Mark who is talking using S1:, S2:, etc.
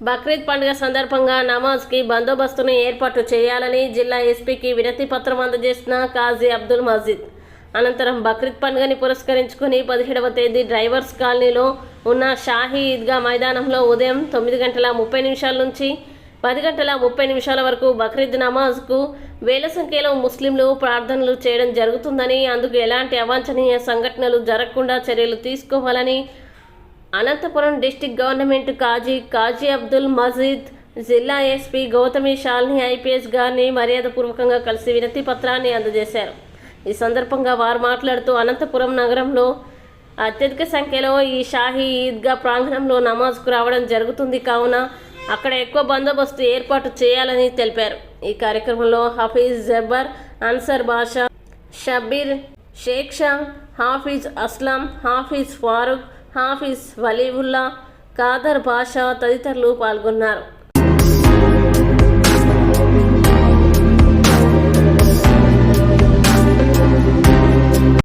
S1: బక్రీద్ పండుగ సందర్భంగా నమాజ్కి బందోబస్తును ఏర్పాటు చేయాలని జిల్లా ఎస్పీకి వినతి పత్రం అందజేసిన కాజీ అబ్దుల్ మజీద్. అనంతరం బక్రీద్ పండుగని పురస్కరించుకుని పదిహేడవ తేదీ డ్రైవర్స్ కాలనీలో ఉన్న షాహీ ఈద్గా మైదానంలో ఉదయం తొమ్మిది గంటల ముప్పై నిమిషాల నుంచి పది గంటల ముప్పై నిమిషాల వరకు బక్రీద్ నమాజ్కు వేల సంఖ్యలో ముస్లింలు ప్రార్థనలు చేయడం జరుగుతుందని అందుకు ఎలాంటి అవాంఛనీయ సంఘటనలు జరగకుండా చర్యలు తీసుకోవాలని అనంతపురం డిస్టిక్ గవర్నమెంట్ కాజీ కాజీ అబ్దుల్ మజీద్ జిల్లా ఎస్పీ గౌతమి షాల్ని ఐపీఎస్ గారిని మర్యాదపూర్వకంగా కలిసి వినతి పత్రాన్ని అందజేశారు. ఈ సందర్భంగా వారు మాట్లాడుతూ అనంతపురం నగరంలో అత్యధిక సంఖ్యలో ఈ షాహీ ఈద్గా ప్రాంగణంలో నమాజ్కు రావడం జరుగుతుంది కావున అక్కడ ఎక్కువ బందోబస్తు ఏర్పాటు చేయాలని తెలిపారు. ఈ కార్యక్రమంలో హఫీజ్ జబ్బర్ అన్సర్ బాషా షబీర్ షేక్ షా హాఫీజ్ అస్లాం హాఫీజ్ ఫారూక్ హాఫీజ్ వలీవుల్లా కాదర్ బాషా తదితరులు పాల్గొన్నారు.